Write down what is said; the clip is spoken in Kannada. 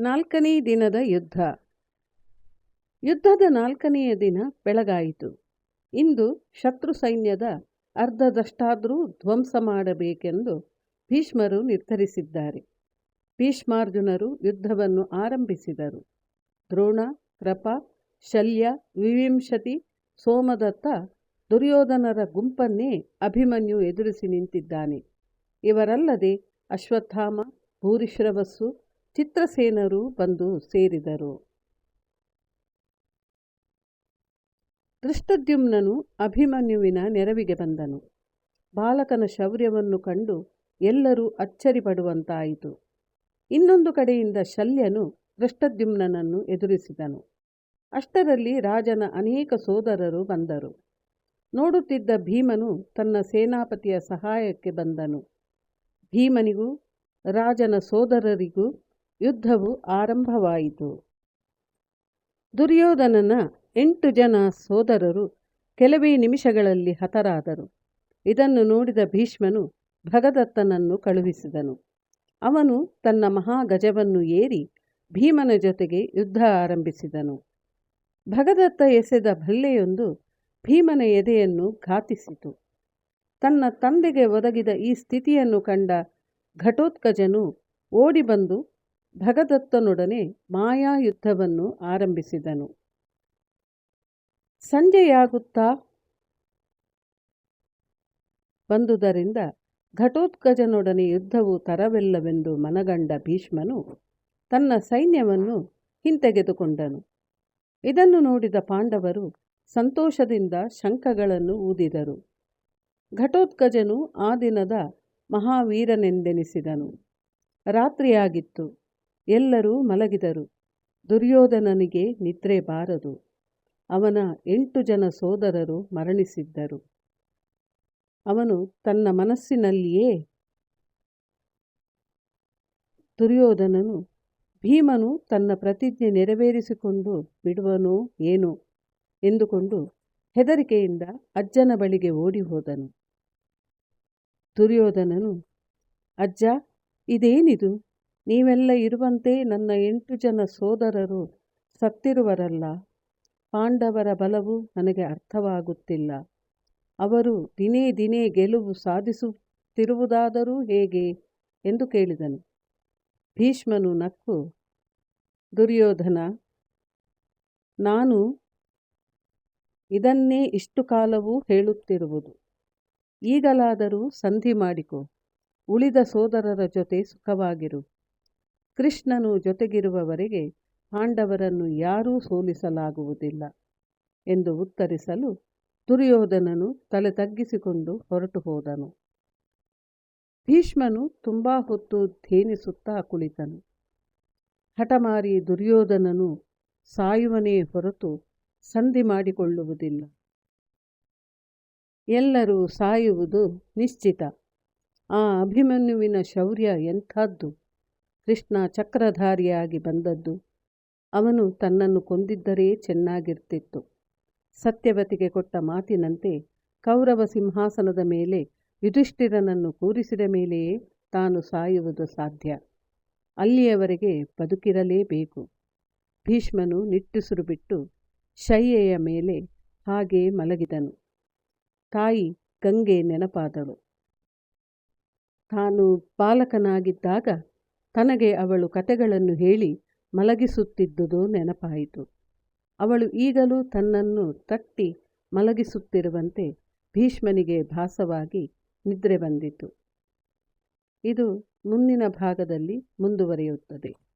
ನಾಲ್ಕನೇ ದಿನದ ಯುದ್ಧ. ಯುದ್ಧದ ನಾಲ್ಕನೆಯ ದಿನ ಬೆಳಗಾಯಿತು. ಇಂದು ಶತ್ರು ಸೈನ್ಯದ ಅರ್ಧದಷ್ಟಾದರೂ ಧ್ವಂಸ ಮಾಡಬೇಕೆಂದು ಭೀಷ್ಮರು ನಿರ್ಧರಿಸಿದ್ದಾರೆ. ಭೀಷ್ಮಾರ್ಜುನರು ಯುದ್ಧವನ್ನು ಆರಂಭಿಸಿದರು. ದ್ರೋಣ, ಕೃಪ, ಶಲ್ಯ, ವಿವಿಂಶತಿ, ಸೋಮದತ್ತ ದುರ್ಯೋಧನರ ಗುಂಪನ್ನೇ ಅಭಿಮನ್ಯು ಎದುರಿಸಿ ನಿಂತಿದ್ದಾನೆ. ಇವರಲ್ಲದೆ ಅಶ್ವತ್ಥಾಮ, ಭೂರಿಶ್ರವಸ್ಸು ಚಿತ್ರಸೇನರು ಬಂದು ಸೇರಿದರು. ದೃಷ್ಟದ್ಯುಮ್ನನು ಅಭಿಮನ್ಯುವಿನ ನೆರವಿಗೆ ಬಂದನು. ಬಾಲಕನ ಶೌರ್ಯವನ್ನು ಕಂಡು ಎಲ್ಲರೂ ಅಚ್ಚರಿ ಪಡುವಂತಾಯಿತು ಇನ್ನೊಂದು ಕಡೆಯಿಂದ ಶಲ್ಯನು ದೃಷ್ಟದ್ಯುಮ್ನನನ್ನು ಎದುರಿಸಿದನು. ಅಷ್ಟರಲ್ಲಿ ರಾಜನ ಅನೇಕ ಸೋದರರು ಬಂದರು. ನೋಡುತ್ತಿದ್ದ ಭೀಮನು ತನ್ನ ಸೇನಾಪತಿಯ ಸಹಾಯಕ್ಕೆ ಬಂದನು. ಭೀಮನಿಗೂ ರಾಜನ ಸೋದರರಿಗೂ ಯುದ್ಧವು ಆರಂಭವಾಯಿತು. ದುರ್ಯೋಧನನ ಎಂಟು ಜನ ಸೋದರರು ಕೆಲವೇ ನಿಮಿಷಗಳಲ್ಲಿ ಹತರಾದರು. ಇದನ್ನು ನೋಡಿದ ಭೀಷ್ಮನು ಭಗದತ್ತನನ್ನು ಕಳುಹಿಸಿದನು. ಅವನು ತನ್ನ ಮಹಾಗಜವನ್ನು ಏರಿ ಭೀಮನ ಜೊತೆಗೆ ಯುದ್ಧ ಆರಂಭಿಸಿದನು. ಭಗದತ್ತ ಎಸೆದ ಭಲ್ಲೆಯೊಂದು ಭೀಮನ ಎದೆಯನ್ನು ಘಾತಿಸಿತು. ತನ್ನ ತಂದೆಗೆ ಒದಗಿದ ಈ ಸ್ಥಿತಿಯನ್ನು ಕಂಡ ಘಟೋತ್ಕಜನು ಓಡಿ ಬಂದು ಭಗದತ್ತನೊಡನೆ ಮಾಯಾ ಯುದ್ಧವನ್ನು ಆರಂಭಿಸಿದನು. ಸಂಜೆಯಾಗುತ್ತಾ ಬಂದುದರಿಂದ ಘಟೋತ್ಕಜನೊಡನೆ ಯುದ್ಧವು ತರವೆಲ್ಲವೆಂದು ಮನಗಂಡ ಭೀಷ್ಮನು ತನ್ನ ಸೈನ್ಯವನ್ನು ಹಿಂತೆಗೆದುಕೊಂಡನು. ಇದನ್ನು ನೋಡಿದ ಪಾಂಡವರು ಸಂತೋಷದಿಂದ ಶಂಖಗಳನ್ನು ಊದಿದರು. ಘಟೋತ್ಕಜನು ಆ ದಿನದ ಮಹಾವೀರನೆಂದೆನಿಸಿದನು. ರಾತ್ರಿಯಾಗಿತ್ತು. ಎಲ್ಲರೂ ಮಲಗಿದರು. ದುರ್ಯೋಧನನಿಗೆ ನಿದ್ರೆ ಬಾರದು. ಅವನ ಎಂಟು ಜನ ಸೋದರರು ಮರಣಿಸಿದ್ದರು. ಅವನು ತನ್ನ ಮನಸ್ಸಿನಲ್ಲಿಯೇ ದುರ್ಯೋಧನನು, ಭೀಮನು ತನ್ನ ಪ್ರತಿಜ್ಞೆ ನೆರವೇರಿಸಿಕೊಂಡು ಬಿಡುವನೋ ಏನೋ ಎಂದುಕೊಂಡು ಹೆದರಿಕೆಯಿಂದ ಅಜ್ಜನ ಬಳಿಗೆ ಓಡಿ ಹೋದನು. ದುರ್ಯೋಧನನು, ಅಜ್ಜ, ಇದೇನಿದು? ನೀವೆಲ್ಲ ಇರುವಂತೆ ನನ್ನ ಎಂಟು ಜನ ಸೋದರರು ಸತ್ತಿರುವರಲ್ಲ. ಪಾಂಡವರ ಬಲವು ನನಗೆ ಅರ್ಥವಾಗುತ್ತಿಲ್ಲ. ಅವರು ದಿನೇ ದಿನೇ ಗೆಲುವು ಸಾಧಿಸುತ್ತಿರುವುದಾದರೂ ಹೇಗೆ? ಎಂದು ಕೇಳಿದನು. ಭೀಷ್ಮನು ನಕ್ಕು, ದುರ್ಯೋಧನ, ನಾನು ಇದನ್ನೇ ಇಷ್ಟು ಕಾಲವೂ ಹೇಳುತ್ತಿರುವುದು. ಈಗಲಾದರೂ ಸಂಧಿ ಮಾಡಿಕೊ. ಉಳಿದ ಸೋದರರ ಜೊತೆ ಸುಖವಾಗಿರು. ಕೃಷ್ಣನು ಜೊತೆಗಿರುವವರೆಗೆ ಪಾಂಡವರನ್ನು ಯಾರೂ ಸೋಲಿಸಲಾಗುವುದಿಲ್ಲ ಎಂದು ಉತ್ತರಿಸಲು ದುರ್ಯೋಧನನು ತಲೆ ತಗ್ಗಿಸಿಕೊಂಡು ಹೊರಟು ಹೋದನು. ಭೀಷ್ಮನು ತುಂಬ ಹೊತ್ತು ಧೇನಿಸುತ್ತಾ ಕುಳಿತನು. ಹಠಮಾರಿ ದುರ್ಯೋಧನನು ಸಾಯುವನೇ ಹೊರತು ಸಂಧಿ ಮಾಡಿಕೊಳ್ಳುವುದಿಲ್ಲ. ಎಲ್ಲರೂ ಸಾಯುವುದು ನಿಶ್ಚಿತ. ಆ ಅಭಿಮನ್ಯುವಿನ ಶೌರ್ಯ ಎಂಥದ್ದು? ಕೃಷ್ಣ ಚಕ್ರಧಾರಿಯಾಗಿ ಬಂದದ್ದು. ಅವನು ತನ್ನನ್ನು ಕೊಂದಿದ್ದರೆ ಚೆನ್ನಾಗಿರ್ತಿತ್ತು. ಸತ್ಯವತಿಗೆ ಕೊಟ್ಟ ಮಾತಿನಂತೆ ಕೌರವ ಸಿಂಹಾಸನದ ಮೇಲೆ ಯುಧಿಷ್ಠಿರನನ್ನು ಕೂರಿಸಿದ ಮೇಲೆಯೇ ತಾನು ಸಾಯುವುದು ಸಾಧ್ಯ. ಅಲ್ಲಿಯವರೆಗೆ ಬದುಕಿರಲೇಬೇಕು. ಭೀಷ್ಮನು ನಿಟ್ಟುಸಿರು ಬಿಟ್ಟು ಶಯ್ಯೆಯ ಮೇಲೆ ಹಾಗೇ ಮಲಗಿದನು. ತಾಯಿ ಗಂಗೆ ನೆನಪಾದಳು. ತಾನು ಬಾಲಕನಾಗಿದ್ದಾಗ ತನಗೆ ಅವಳು ಕತೆಗಳನ್ನು ಹೇಳಿ ಮಲಗಿಸುತ್ತಿದ್ದುದು ನೆನಪಾಯಿತು. ಅವಳು ಈಗಲೂ ತನ್ನನ್ನು ತಟ್ಟಿ ಮಲಗಿಸುತ್ತಿರುವಂತೆ ಭೀಷ್ಮನಿಗೆ ಭಾಸವಾಗಿ ನಿದ್ರೆ ಬಂದಿತು. ಇದು ಮುಂದಿನ ಭಾಗದಲ್ಲಿ ಮುಂದುವರಿಯುತ್ತದೆ.